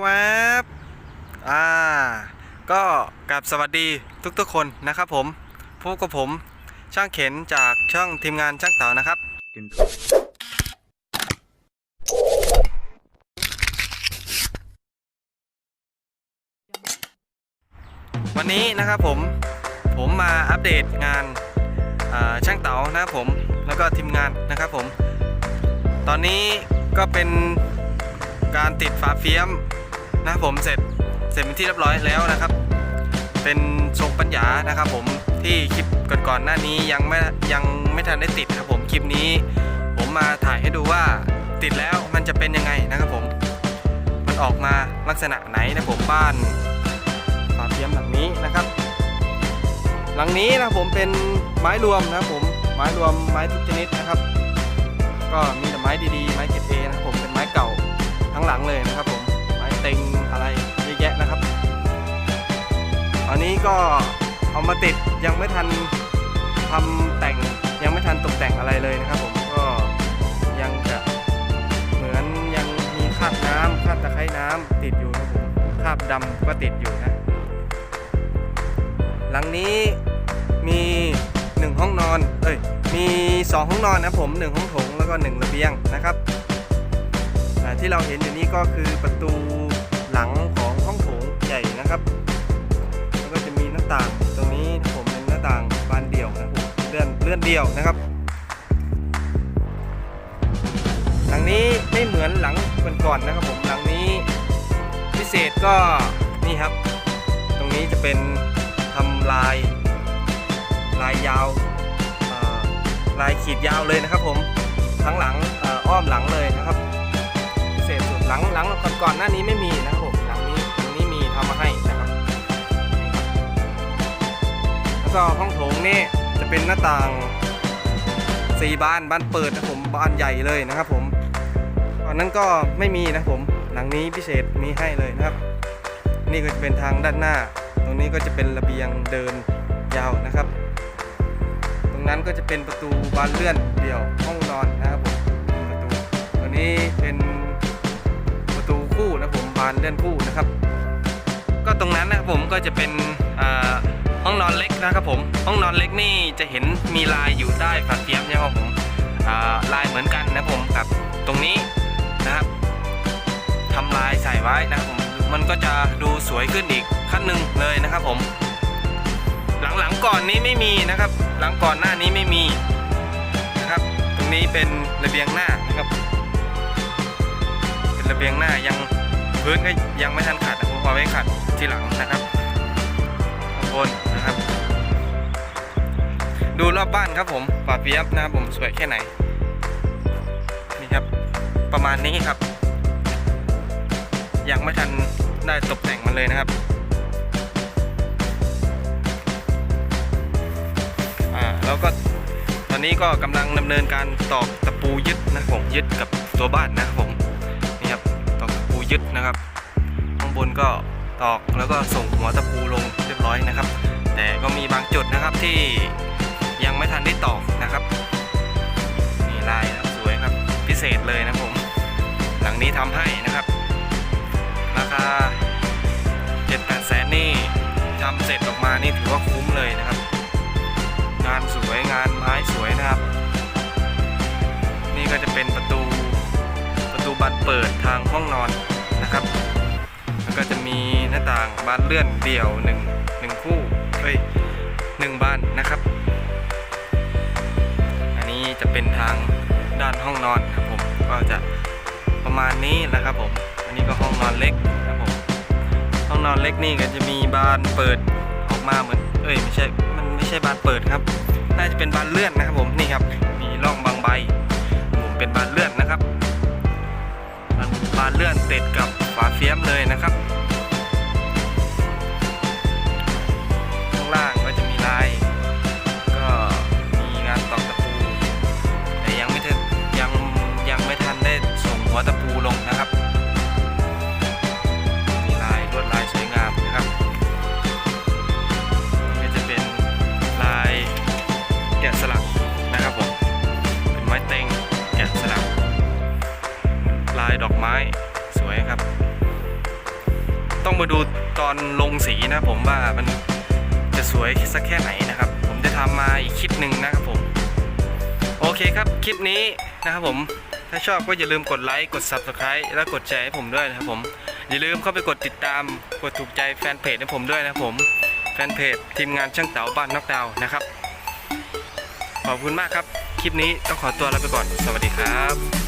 แวบอ่า ก็กับสวัสดีทุกๆคนนะครับผมพบกับผมช่างเข็นจากช่องทีมงานช่างเต๋านะครับ วันนี้นะครับผมผมมาอัปเดตงานาช่างเต๋านะครับผมแล้วก็ทีมงานนะครับผม ตอนนี้ก็เป็นการติดฝาเฟียม นะครับผมเสร็จเสร็จเป็นที่เรียบร้อยแล้วนะครับ เป็นทรงปัญญานะครับผมที่คลิปก่อนๆหน้านี้ยังไม่ยังไม่ทันได้ติดนะครับผมคลิปนี้ ผมมาถ่ายให้ดูว่าติดแล้วมันจะเป็นยังไงนะครับผม มันออกมาลักษณะไหนนะผมบ้านฝาเฟียมหลังนี้นะครับ หลังนี้นะผมเป็นไม้รวมนะผมไม้รวมไม้ทุกชนิดนะครับ ก็มีแต่ไม้ดีๆ ไม้เกรดเอนะครับผมเป็นไม้เก่าทั้งหลังเลยนะครับผม อันนี้ก็เอามาติดยังไม่ทันทำแต่งยังไม่ทันตกแต่งอะไรเลยนะครับผมก็ยังจะเหมือนยังมีคราบน้ำคราบตะไคร่น้ำติดอยู่นะครับผมคราบดำก็ติดอยู่นะ หลังนี้มีหนึ่งห้องนอนเอ้ยมี 2 ห้องนอนนะผม1ห้องโถงแล้วก็1ระเบียงนะครับที่เราเห็นอยู่นี้ก็คือประตูหลังของห้องโถงใหญ่นะครับ ต่างตรงนี้ผมเป็นหน้าต่างบานเดี่ยวนะครับเลื่อนเลื่อนเดี่ยวนะครับหลังนี้ไม่เหมือนหลังก่อนๆนะครับผมหลังนี้พิเศษก็นี่ครับ ตรงนี้จะเป็นทำลายลายยาวลายขีดยาวเลยนะครับผมทั้งหลังอ้อมหลังเลยนะครับพิเศษสุดหลังหลังก่อนก่อนหน้านี้ไม่มีนะครับผม ก็ห้องโถงนี่จะเป็นหน้าต่างสี่บานบานเปิดนะครับผมบานใหญ่เลยนะครับผมตอนนั้นก็ไม่มีนะครับผมหลังนี้พิเศษมีให้เลยนะครับ นี่ก็จะเป็นทางด้านหน้า ตรงนี้ก็จะเป็นระเบียงเดินยาวนะครับ ตรงนั้นก็จะเป็นประตูบานเลื่อนเดี่ยวห้องนอนนะครับผมประตูตัวนี้เป็นประตูคู่นะผมบานเลื่อนคู่นะครับ ก็ตรงนั้นนะครับผมก็จะเป็นอ่า ห้องนอนเล็กนะครับผม ห้องนอนเล็กนี่จะเห็นมีลายอยู่ใต้ฝาเตียมใช่ไหมครับผมลายเหมือนกันนะครับผมกับตรงนี้นะครับทำลายใส่ไว้นะครับผมมันก็จะดูสวยขึ้นอีกขั้นหนึ่งเลยนะครับผม หลังๆก่อนนี้ไม่มีนะครับ หลังก่อนหน้านี้ไม่มีนะครับ ตรงนี้เป็นระเบียงหน้านะครับเป็นระเบียงหน้ายังพื้นก็ยังไม่ทันขัดนะผมเอาไว้ขัดทีหลังนะครับบน ดูรอบบ้านครับผมป่าเปียบนะครับผมสวยแค่ไหน นี่ครับ ประมาณนี้ครับ ยังไม่ทันได้ตกแต่งมันเลยนะครับอ่าแล้วก็ตอนนี้ก็กำลังดำเนินการตอกตะปูยึดนะผมยึดกับตัวบ้านนะครับผมนี่ครับตอกตะปูยึดนะครับข้างบนก็ตอกแล้วก็ส่งหัวตะปูลงเรียบร้อยนะครับ แต่ก็มีบางจุดนะครับที่ ยังไม่ทันได้ตอกนะครับนี่ลายนะสวยครับพิเศษเลยนะผม หลังนี้ทำให้นะครับ ราคา7 8แสนนี่ทำเสร็จออกมานี่ถือว่าคุ้มเลยนะครับ งานสวยงานไม้สวยนะครับ นี่ก็จะเป็นประตูประตูบานเปิดทางห้องนอนนะครับ แล้วก็จะมีหน้าต่างบานเลื่อนเดี่ยวหนึ่งหนึ่งคู่เอ้ยหนึ่งบานนะครับ เป็นทางด้านห้องนอนครับผมก็จะประมาณนี้นะครับผม อันนี้ก็ห้องนอนเล็กครับผมห้องนอนเล็กนี่ก็จะมีบานเปิดออกมาเหมือน เอ้ยไม่ใช่มันไม่ใช่บานเปิดครับ น่าจะเป็นบานเลื่อนนะครับผมนี่ครับมีร่องบางใบผมเป็นบานเลื่อนนะครับบานบานเลื่อนติดกับฝาเฟียมเลยนะครับ ดอกไม้สวยครับ ต้องมาดูตอนลงสีนะผมว่ามันจะสวยสักแค่ไหนนะครับ ผมจะทำมาอีกคลิปหนึ่งนะครับผม โอเคครับคลิปนี้นะครับผมถ้าชอบก็อย่าลืมกดไลค์กด Subscribe และกดแชร์ให้ผมด้วยนะครับผม อย่าลืมเข้าไปกดติดตามกดถูกใจแฟนเพจให้ผมด้วยนะครับผมแฟนเพจทีมงานช่างเต๋าบ้านนอกดาวน์นะครับขอบคุณมากครับ คลิปนี้ต้องขอตัวลาไปก่อน สวัสดีครับ